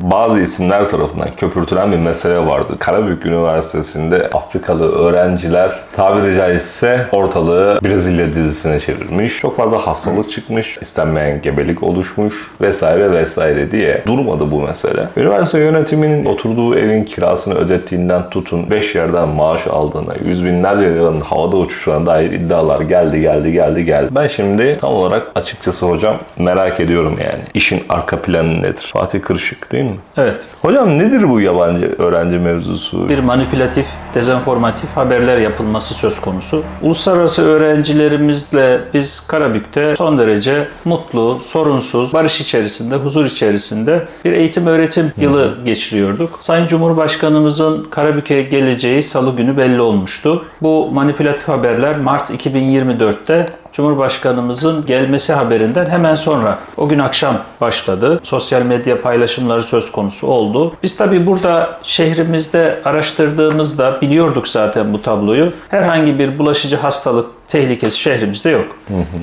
bazı isimler tarafından köpürtülen bir mesele vardı. Karabük Üniversitesi'nde Afrikalı öğrenciler tabiri caizse ortalığı Brezilya dizisine çevirmiş. Çok fazla hastalık çıkmış, istenmeyen gebelik oluşmuş vesaire vesaire diye durmadı bu mesele. Üniversite yönetiminin oturduğu evin kirasını ödettiğinden tutun 5 yerden maaş aldığına, yüz binlerce liranın havada uçuşlarına dair iddialar geldi geldi geldi geldi. Ben şimdi tam olarak açıkçası hocam merak ediyorum yani. İşin arka planı nedir? Fatih Kırışık değil mi? Evet. Hocam nedir bu yabancı öğrenci mevzusu? Bir manipülatif, dezenformatif haberler yapılması söz konusu. Uluslararası öğrencilerimizle biz Karabük'te son derece mutlu, sorunsuz, barış içerisinde, huzur içerisinde bir eğitim öğretim yılı geçiriyorduk. Sayın Cumhurbaşkanımızın Karabük'e geleceği salı günü belli olmuştu. Bu manipülatif haberler Mart 2024'te Cumhurbaşkanımızın gelmesi haberinden hemen sonra o gün akşam başladı. Sosyal medya paylaşımları söz konusu oldu. Biz tabii burada şehrimizde araştırdığımızda biliyorduk zaten bu tabloyu. Herhangi bir bulaşıcı hastalık tehlikesi şehrimizde yok.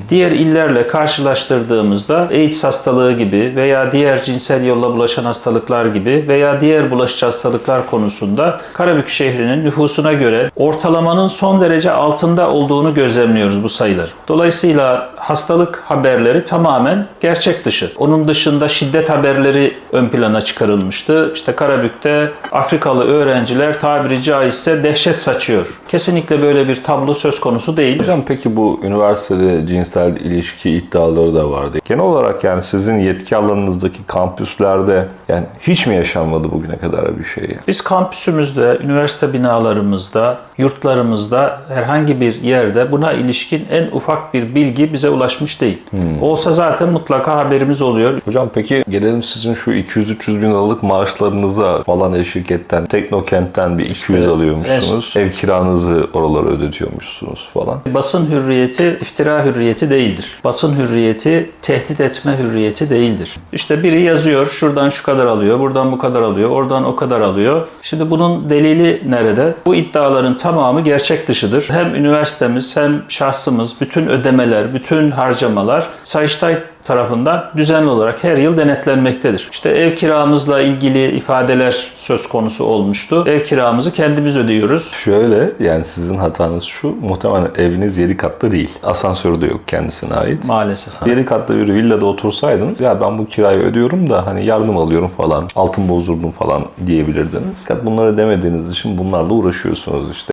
Diğer illerle karşılaştırdığımızda AIDS hastalığı gibi veya diğer cinsel yolla bulaşan hastalıklar gibi veya diğer bulaşıcı hastalıklar konusunda Karabük şehrinin nüfusuna göre ortalamanın son derece altında olduğunu gözlemliyoruz bu sayıları. Dolayısıyla hastalık haberleri tamamen gerçek dışı. Onun dışında şiddet haberleri ön plana çıkarılmıştı. İşte Karabük'te Afrikalı öğrenciler tabiri caizse dehşet saçıyor. Kesinlikle böyle bir tablo söz konusu değil. Hocam peki bu üniversitede cinsel ilişki iddiaları da vardı. Genel olarak yani sizin yetki alanınızdaki kampüslerde yani hiç mi yaşanmadı bugüne kadar bir şey? Biz kampüsümüzde, üniversite binalarımızda, yurtlarımızda herhangi bir yerde buna ilişkin en ufak bir bilgi bize ulaşmış değil. Olsa zaten mutlaka haberimiz oluyor. Hocam peki gelelim sizin şu 200-300 bin liralık maaşlarınıza falan şirketten, Teknokent'ten bir 200 İşte, alıyormuşsunuz. Ev kiranızı oralara ödetiyormuşsunuz falan. Basın hürriyeti iftira hürriyeti değildir. Basın hürriyeti tehdit etme hürriyeti değildir. İşte biri yazıyor, şuradan şu kadar alıyor, buradan bu kadar alıyor, oradan o kadar alıyor. Şimdi bunun delili nerede? Bu iddiaların tamamı gerçek dışıdır. Hem üniversitemiz hem şahsımız, bütün ödemeler, bütün harcamalar Sayıştay tarafından düzenli olarak her yıl denetlenmektedir. İşte ev kiramızla ilgili ifadeler söz konusu olmuştu. Ev kiramızı kendimiz ödüyoruz. Şöyle yani sizin hatanız şu muhtemelen eviniz 7 katlı değil. Asansörü de yok kendisine ait. Maalesef. 7 katlı bir villada otursaydınız ya ben bu kirayı ödüyorum da hani yardım alıyorum falan altın bozdurdum falan diyebilirdiniz. Fakat bunları demediğiniz için bunlarla uğraşıyorsunuz işte.